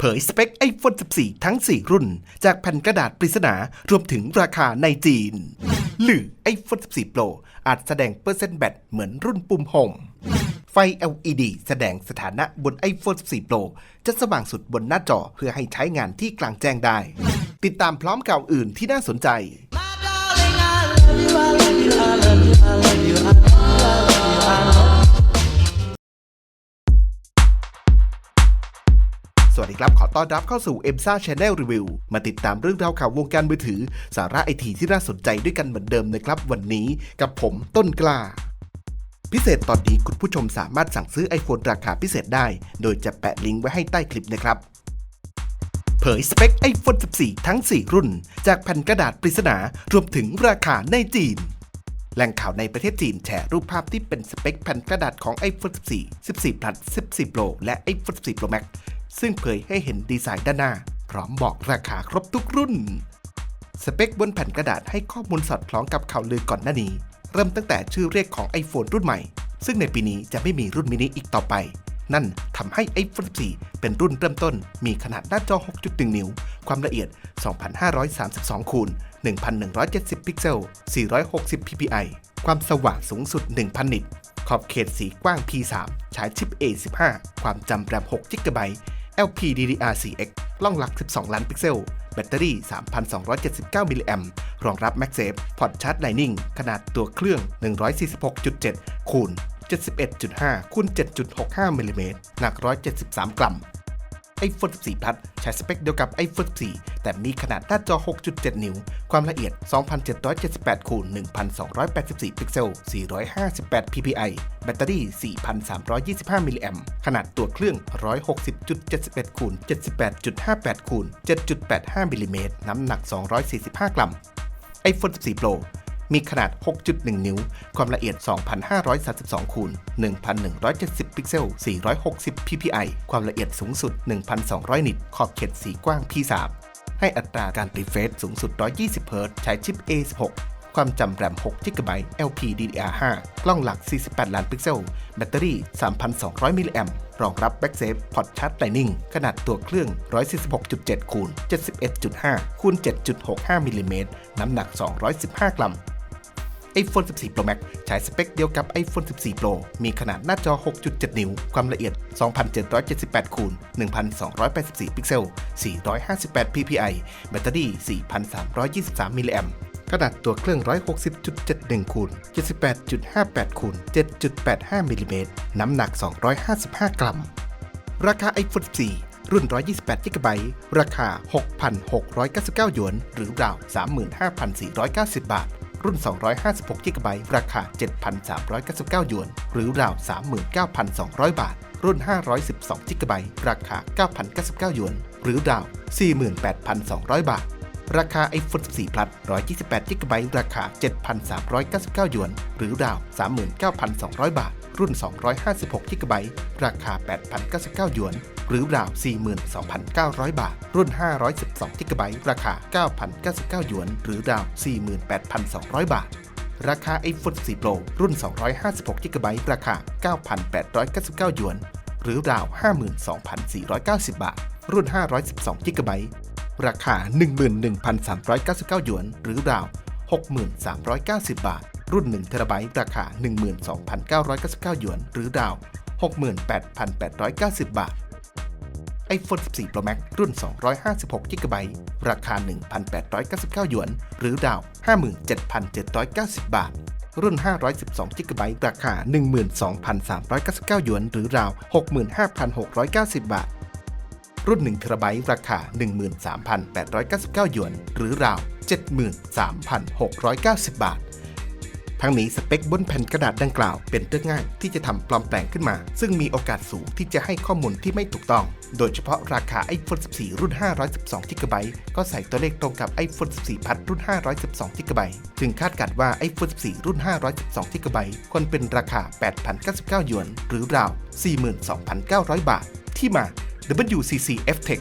เผยสเปค iPhone 14 ทั้ง 4 รุ่น จากแผ่นกระดาษปริศนารวมถึงราคาในจีน หรือ iPhone 14 Pro อาจแสดงเปอร์เซ็นต์แบตเหมือนรุ่นปุ่มโฮมไฟ LED แสดงสถานะบน iPhone 14 Pro จะสว่างสุดบนหน้าจอเพื่อให้ใช้งานที่กลางแจ้งได้ ติดตามพร้อมข่าวอื่นที่น่าสนใจ สดีครับ ขอต้อนรับเข้าสู่ e m s a Channel Review มาติดตามเรื่องราวข่าววงการมือถือ สาระไอทีที่น่าสนใจด้วยกันเหมือนเดิมนะครับ วันนี้กับผมต้นกล้า พิเศษตอนนี้คุณผู้ชมสามารถสั่งซื้อ iPhone ราคาพิเศษได้ โดยจะแปะลิงก์ไว้ให้ใต้คลิปนะครับเผยสเปค iPhone 14 ทั้ง 4 รุ่น จากแผ่นกระดาษปริศนารวมถึงราคาในจีนแหล่งข่าวในประเทศจีนแชร์รูปภาพที่เป็นสเปคแผ่นกระดาษของ iPhone 14 14 Plus 14 Pro และ iPhone 14 Pro Max ซึ่งเผยให้เห็นดีไซน์ด้านหน้า พร้อมบอกราคาครบทุกรุ่น สเปคบนแผ่นกระดาษให้ข้อมูลสอดคล้องกับข่าวลือก่อนหน้านี้ เริ่มตั้งแต่ชื่อเรียกของ iPhone รุ่นใหม่ ซึ่งในปีนี้จะไม่มีรุ่นมินิอีกต่อไป นั่นทำให้ iPhone 14 เป็นรุ่นเริ่มต้น มีขนาดหน้าจอ 6.1 นิ้ว ความละเอียด 2,532คูณ1,170 พิกเซล 460 ppi ความสว่างสูงสุด 1,000 นิตขอบเขตสีกว้าง P3 ใช้ชิป A15 ความจำแรม6 GB LPDDR4X กล้องหลัก 12 ล้านพิกเซล แบตเตอรี่ 3,279 มิลลิแอมป์รองรับ MagSafe พอร์ตชาร์จ Lightning ขนาดตัวเครื่อง 146.7 คูณ71.5คูณ7.65มิลลิเมตรหนัก 173 กรัม iPhone 14 Plus ใช้สเปคเดียวกับ iPhone 14 แต่มีขนาดหน้าจอ 6.7 นิ้ว ความละเอียด 2,778คูณ1,284 พิกเซล 458 ppi แบตเตอรี่ 4,325 มิลลิแอมขนาดตัวเครื่อง 160.71คูณ78.58คูณ7.85มิลลิเมตรน้ำหนัก 245 กรัม iPhone 14 Pro มีขนาด 6.1 นิ้ว ความละเอียด 2,532คูณ1,170 พิกเซล 460 ppi ความละเอียดสูงสุด 1,200 นิต ขอบเขตสีกว้าง P3 ให้อัตราการรีเฟรชสูงสุด 120 Hz ใช้ชิป A16 ความจำแรม6 GB LPDDR5 กล้องหลัก 48 ล้านพิกเซล แบตเตอรี่ 3,200 มิลลิแอมรองรับ MagSafe พอร์ตชาร์จ Lightning ขนาดตัวเครื่อง 146.7 คูณ 71.5 คูณ 7.65 มิลลิเมตร น้ำหนัก 215 กรัม iPhone 14 Pro Max ใช้สเปคเดียวกับ iPhone 14 Pro มีขนาดหน้าจอ 6.7 นิ้ว ความละเอียด 2,778คูณ1,284 พิกเซล 458 ppi แบตเตอรี่ 4,323 มิลลิแอมขนาดตัวเครื่อง 160.71คูณ78.58คูณ7.85มิลลิเมตรน้ำหนัก 255 กรัม ราคา iPhone 14 รุ่น 128 GB ราคา 6,699 หยวน หรือราว 35,490 บาท รุ่น 256 GB ราคา 7,399 หยวน หรือราว 39,200 บาท รุ่น 512 GB ราคา 9,099 หยวน หรือราว 48,200 บาท ราคา iPhone 14 Plus 128 GB ราคา 7,399 หยวน หรือราว 39,200 บาท รุ่น 256 GB ราคา 8,099 หยวน หรือราว 42,900 บาท รุ่น 512 GB ราคา 9,099 หยวน หรือราว 48,200 บาท ราคา iPhone 4 Pro รุ่น 256 GB ราคา 9,899 หยวน หรือราว 52,490 บาท รุ่น 512 GB ราคา 11,399 หยวน หรือราว 63,90 บาท รุ่น1เทราไบต์ราคา 12,999 หยวน หรือราว 68,890 บาท iPhone 14 Pro Max รุ่น 256 GB ราคา 1,899 หยวน หรือราว 57,790 บาท รุ่น 512 GB ราคา 12,399 หยวน หรือราว 65,690 บาท รุ่น1เทราไบต์ราคา 13,899 หยวน หรือราว 73,690 บาททั้งนี้สเปคบนแผ่นกระดาษดังกล่าวเป็นเรื่องง่ายที่จะทำปลอมแปลงขึ้นมา ซึ่งมีโอกาสสูงที่จะให้ข้อมูลที่ไม่ถูกต้อง โดยเฉพาะราคา iPhone 14 รุ่น 512 GB ก็ใส่ตัวเลขตรงกับ iPhone 14 Plus รุ่น 512 GB จึงคาดการณ์ว่า iPhone 14 รุ่น 512 GB ควรเป็นราคา 8,099 หยวน หรือราว 42,900 บาท ที่มา WCC F-Tech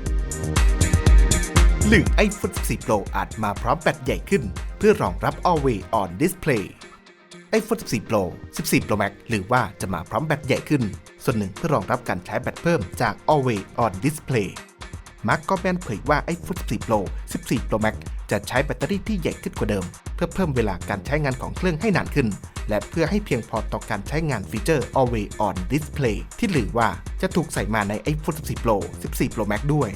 หรือ iPhone 14 Pro อาจมาพร้อมแบตใหญ่ขึ้น เพื่อรองรับ Always On Display iPhone 14 Pro 14 Pro Max หรือว่าจะมาพร้อมแบตใหญ่ขึ้น ส่วนหนึ่งเพื่อรองรับการใช้แบตเพิ่มจาก Always On Display มาร์กก็แมนเผยว่า iPhone 14 Pro 14 Pro Max จะใช้แบตเตอรี่ที่ใหญ่ขึ้นกว่าเดิม เพื่อเพิ่มเวลาการใช้งานของเครื่องให้นานขึ้น และเพื่อให้เพียงพอต่อการใช้งานฟีเจอร์ Always On Display ที่หรือว่าจะถูกใส่มาใน iPhone 14 Pro 14 Pro Max ด้วย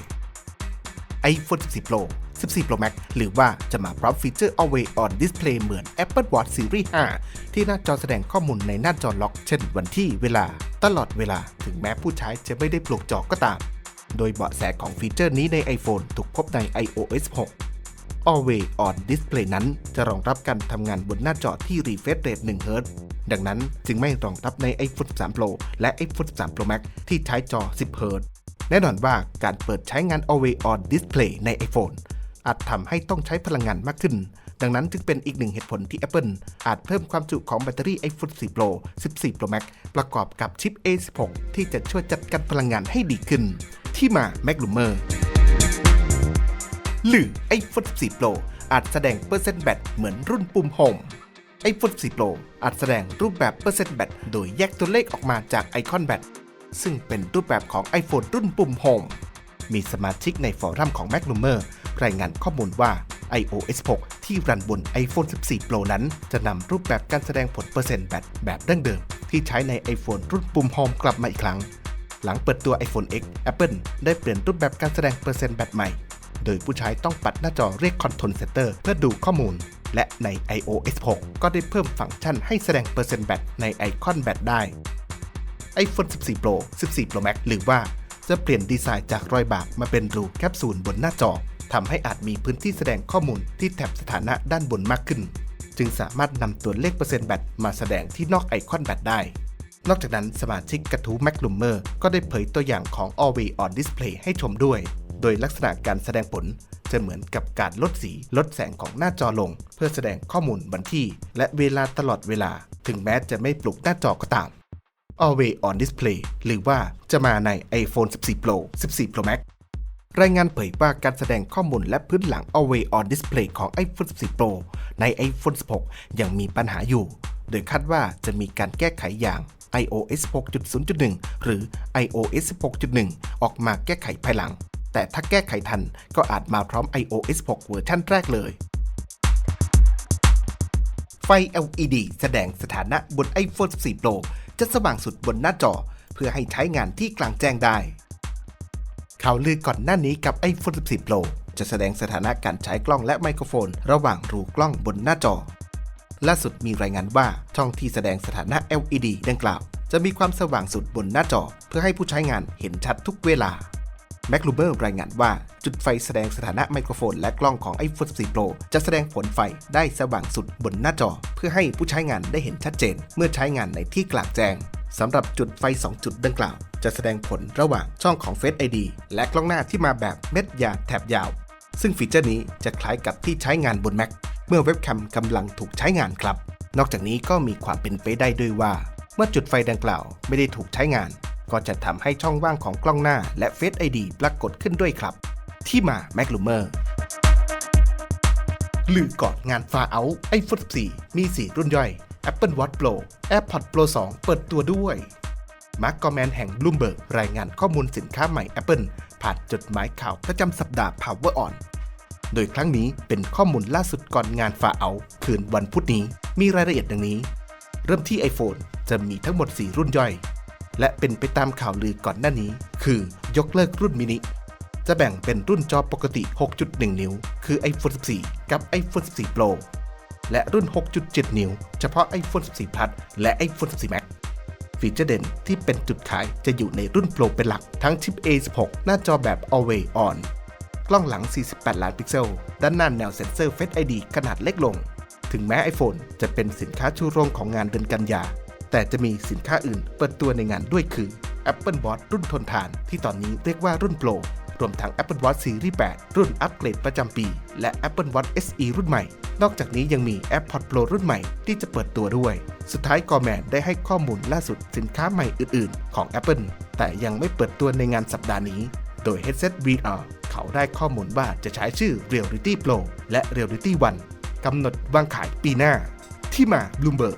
iPhone 14 Pro 14 Pro Max หรือว่าจะมาพร้อมฟีเจอร์ Always On Display เหมือน Apple Watch Series 5 ที่หน้าจอแสดงข้อมูลในหน้าจอล็อก เช่นวันที่เวลา ตลอดเวลา ถึงแม้ผู้ใช้จะไม่ได้ปลุกจอก็ตาม โดยเบาะแสของฟีเจอร์นี้ใน iPhone ถูกพบใน iOS 6 Always On Display นั้นจะรองรับการทำงานบนหน้าจอที่ refresh rate 1 Hz ดังนั้นจึงไม่รองรับใน iPhone 13 Pro และ iPhone 13 Pro Max ที่ใช้จอ 10 Hz แน่นอนว่าการเปิดใช้งาน Always On Display ใน iPhone อาจทำให้ต้องใช้พลังงานมากขึ้น ดังนั้นจึงเป็นอีกหนึ่งเหตุผลที่ Apple อาจเพิ่มความจุของแบตเตอรี่ iPhone 4 Pro 14 Pro Max ประกอบกับชิป A16 ที่จะช่วยจัดการพลังงานให้ดีขึ้น ที่มา Mac l u m e r หรือ iPhone 14 Pro อาจแสดงเปอร์เซ็นต์แบตเหมือนรุ่นปุ่มโฮม iPhone 14 Pro อาจแสดงรูปแบบเปอร์เซ็นต์แบตโดยแยกตัวเลขออกมาจากไอคอนแบตซึ่งเป็นรูปแบบของ iPhone รุ่นปุ่มโฮมมีสมาชิกในฟอรัมของ m a c l u m e r รายงานข้อมูลว่า iOS 6 ที่รันบน iPhone 14 Pro นั้น จะนำรูปแบบการแสดงผลเปอร์เซ็นต์แบตแบบดั้งเดิม ที่ใช้ใน iPhone รุ่นปุ่มโฮมกลับมาอีกครั้ง หลังเปิดตัว iPhone X Apple ได้เปลี่ยนรูปแบบการแสดงเปอร์เซ็นต์แบตใหม่ โดยผู้ใช้ต้องปัดหน้าจอเรียก Control Center เพื่อดูข้อมูล และใน iOS 6 ก็ได้เพิ่มฟังก์ชันให้แสดงเปอร์เซ็นต์แบตในไอคอนแบตได้ iPhone 14 Pro 14 Pro Max หรือว่าจะเปลี่ยนดีไซน์จากรอยบากมาเป็นรูแคปซูลบนหน้าจอ ทำให้อาจมีพื้นที่แสดงข้อมูลที่แถบสถานะด้านบนมากขึ้น จึงสามารถนำตัวเลขเปอร์เซ็นต์แบตมาแสดงที่นอกไอคอนแบตได้ นอกจากนั้นสมาชิกกระทู้ Mac l u m e r ก็ได้เผยตัวอย่างของ Always On Display ให้ชมด้วย โดยลักษณะการแสดงผลจะเหมือนกับการลดสีลดแสงของหน้าจอลง เพื่อแสดงข้อมูลวันที่ และเวลาตลอดเวลา ถึงแม้จะไม่ปลุกหน้าจอก็ตาม Always On Display หรือว่าจะมาใน iPhone 14 Pro 14 Pro Max รายงานเผยว่าการแสดงข้อมูลและพื้นหลัง Always On Display ของ iPhone 14 Pro ใน iPhone 16 ยังมีปัญหาอยู่ โดยคาดว่าจะมีการแก้ไขอย่าง iOS 6.0.1 หรือ iOS 16.1 ออกมาแก้ไขภายหลัง แต่ถ้าแก้ไขทันก็อาจมาพร้อม iOS 6 เวอร์ชันแรกเลย ไฟ LED แสดงสถานะบน iPhone 14 Pro จะสว่างสุดบนหน้าจอ เพื่อให้ใช้งานที่กลางแจ้งได้ ข่าวลือก่อนหน้านี้กับ iPhone 14 Pro จะแสดงสถานะการใช้กล้องและไมโครโฟน ระหว่างรูกล้องบนหน้าจอ ล่าสุดมีรายงานว่าช่องที่แสดงสถานะ LED ดังกล่าว จะมีความสว่างสุดบนหน้าจอ เพื่อให้ผู้ใช้งานเห็นชัดทุกเวลาแมคลูเบอร์รายงานว่า จุดไฟแสดงสถานะไมโครโฟนและกล้องของ iPhone 14 Pro จะแสดงผลไฟได้สว่างสุดบนหน้าจอ เพื่อให้ผู้ใช้งานได้เห็นชัดเจน เมื่อใช้งานในที่กลางแจ้งสำหรับจุดไฟ 2 จุดดังกล่าว จะแสดงผลระหว่างช่องของ Face ID และกล้องหน้าที่มาแบบเม็ดยาแถบยาว ซึ่งฟีเจอร์นี้จะคล้ายกับที่ใช้งานบน Mac เมื่อเว็บแคมกำลังถูกใช้งานครับ นอกจากนี้ก็มีความเป็นไปได้ด้วยว่า เมื่อจุดไฟดังกล่าวไม่ได้ถูกใช้งาน ก็จะทำให้ช่องว่างของกล้องหน้าและ Face ID ปรากฏขึ้นด้วยครับ ที่มา Mac l u m e r ลือก่อนงานฟาเอา iPhone 14 มี 4 รุ่นย่อย Apple Watch Pro AirPods Pro 2 เปิดตัวด้วย มาร์กกอแมนแห่ง Bloomberg รายงานข้อมูลสินค้าใหม่ Apple ผ่านจดหมายข่าวประจำสัปดาห์ Power On โดยครั้งนี้เป็นข้อมูลล่าสุดก่อนงานฟาเอาคืนวันพุธนี้มีรายละเอียดดังนี้ เริ่มที่ iPhone จะมีทั้งหมด 4 รุ่นย่อย และเป็นไปตามข่าวลือก่อนหน้านี้ คือยกเลิกรุ่นมินิจะแบ่งเป็นรุ่นจอปกติ 6.1 นิ้ว คือ iPhone 14 กับ iPhone 14 Pro และรุ่น 6.7 นิ้ว เฉพาะ iPhone 14 Plus และ iPhone 14 Max ฟีเจอร์เด่นที่เป็นจุดขายจะอยู่ในรุ่น Pro เป็นหลักทั้งชิป A16 หน้าจอแบบ Always On กล้องหลัง 48 ล้านพิกเซล ด้านหน้าแนวเซ็นเซอร์ Face ID ขนาดเล็กลง ถึงแม้ iPhone จะเป็นสินค้าชูโรงของงานเดือนกันยา แต่จะมีสินค้าอื่นเปิดตัวในงานด้วยคือ Apple Watch รุ่นทนทาน ที่ตอนนี้เรียกว่ารุ่น Pro รวมทั้ง Apple Watch Series 8 รุ่นอัปเกรดประจำปี และ Apple Watch SE รุ่นใหม่ นอกจากนี้ยังมีแอปพอร์ตโปรรุ่นใหม่ที่จะเปิดตัวด้วย สุดท้ายกอแมนได้ให้ข้อมูลล่าสุดสินค้าใหม่อื่น ๆ ของ Apple แต่ยังไม่เปิดตัวในงานสัปดาห์นี้ โดย Headset VR เขาได้ข้อมูลว่าจะใช้ชื่อ Reality Pro และ Reality One กำหนดวางขายปีหน้า ที่มา Bloomberg